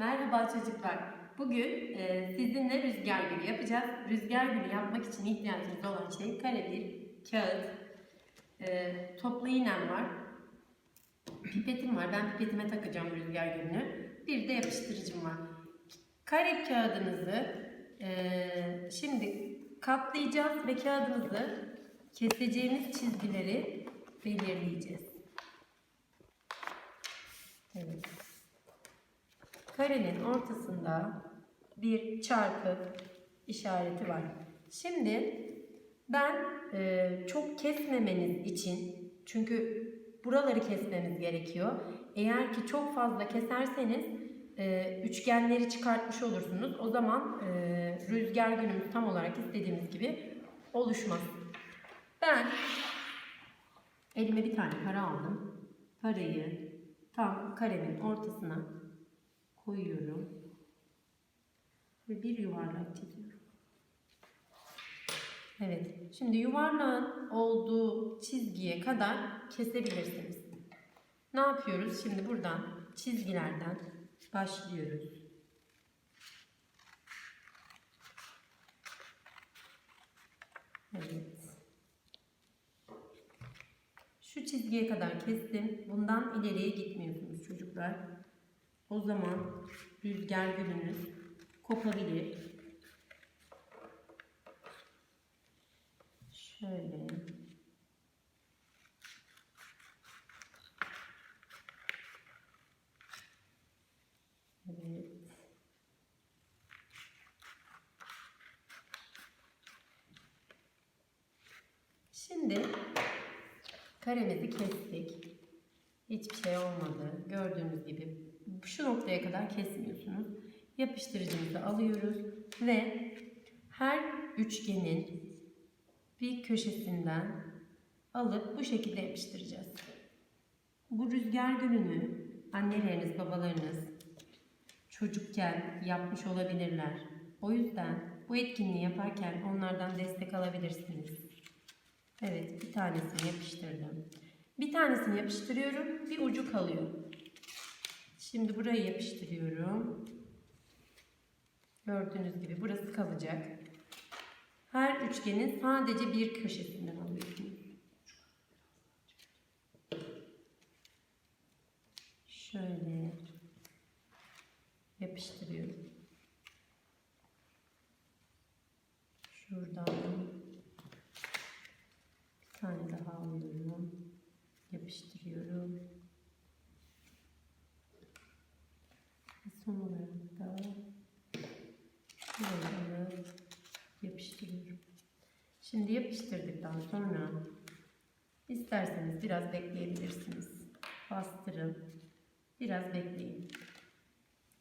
Merhaba çocuklar. Bugün e, sizinle rüzgar gülü yapacağız. Rüzgar gülü yapmak için ihtiyacımız olan şey kare bir kağıt, e, toplu iğnem var, pipetim var. Ben pipetime takacağım rüzgar gülünü. Bir de yapıştırıcım var. Kare kağıdınızı e, şimdi katlayacağız ve kağıdımızı keseceğimiz çizgileri belirleyeceğiz. Evet. Karenin ortasında bir çarpı işareti var. Şimdi ben e, çok kesmemeniz için çünkü buraları kesmemiz gerekiyor. Eğer ki çok fazla keserseniz e, üçgenleri çıkartmış olursunuz. O zaman e, rüzgar günümüz tam olarak istediğimiz gibi oluşmaz. Ben elime bir tane para aldım. Parayı tam karenin ortasına koyuyorum. Ve bir yuvarlak çiziyorum. Evet. Şimdi yuvarlağın olduğu çizgiye kadar kesebilirsiniz. Ne yapıyoruz? Şimdi buradan çizgilerden başlıyoruz. Evet. Şu çizgiye kadar kestim. Bundan ileriye gitmiyorsunuz çocuklar. O zaman rüzgar gülünüz kopabilir. Şöyle. Evet. Şimdi karemizi kestik. Hiçbir şey olmadı. Gördüğünüz gibi şu noktaya kadar kesmiyorsunuz. Yapıştırıcımızı alıyoruz ve her üçgenin bir köşesinden alıp bu şekilde yapıştıracağız. Bu rüzgar gülünü anneleriniz, babalarınız çocukken yapmış olabilirler. O yüzden bu etkinliği yaparken onlardan destek alabilirsiniz. Evet, bir tanesini yapıştırdım. Bir tanesini yapıştırıyorum, bir ucu kalıyor. Şimdi burayı yapıştırıyorum. Gördüğünüz gibi burası kalacak. Her üçgenin sadece bir köşesinden alıyorsunuz. Şöyle yapıştırıyorum. Şuradan bir tane daha alıyorum. Yapıştırıyorum. Olarak da alıp yapıştırıyorum. Şimdi yapıştırdıktan sonra isterseniz biraz bekleyebilirsiniz. Bastırın. Biraz bekleyin.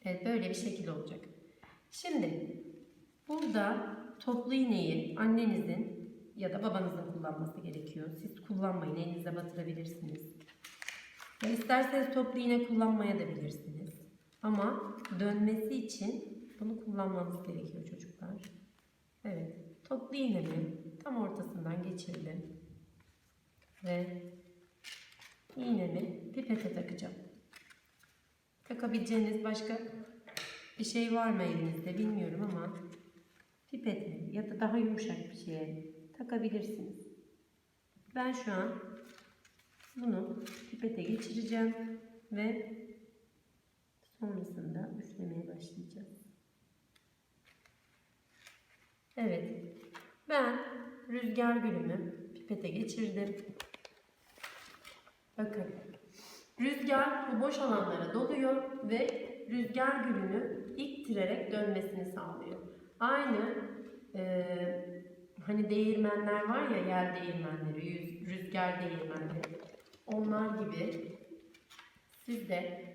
Evet böyle bir şekil olacak. Şimdi burada toplu iğneyi annenizin ya da babanızın kullanması gerekiyor. Siz kullanmayın. Elinize batırabilirsiniz. Ya isterseniz toplu iğne kullanmaya da bilirsiniz. Ama dönmesi için bunu kullanmanız gerekiyor çocuklar. Evet. Toplu iğnemi tam ortasından geçirdim. Ve iğnemi pipete takacağım. Takabileceğiniz başka bir şey var mı elinizde bilmiyorum ama pipete ya da daha yumuşak bir şeye takabilirsiniz. Ben şu an bunu pipete geçireceğim ve sonrasında üflemeye başlayacağız. Evet. Ben rüzgar gülümü pipete geçirdim. Bakın. Rüzgar bu boş alanlara doluyor ve rüzgar gülünü ittirerek dönmesini sağlıyor. Aynı e, hani değirmenler var ya yer değirmenleri, rüzgar değirmenleri. Onlar gibi siz de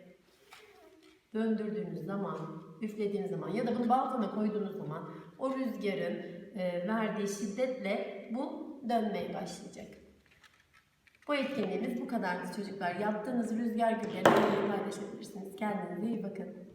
döndürdüğünüz zaman, üflediğiniz zaman ya da bunu balkona koyduğunuz zaman o rüzgarın e, verdiği şiddetle bu dönmeye başlayacak. Bu etkinliğimiz bu kadardı çocuklar. Yaptığınız rüzgar güllerini paylaşabilirsiniz. Kendinize iyi bakın.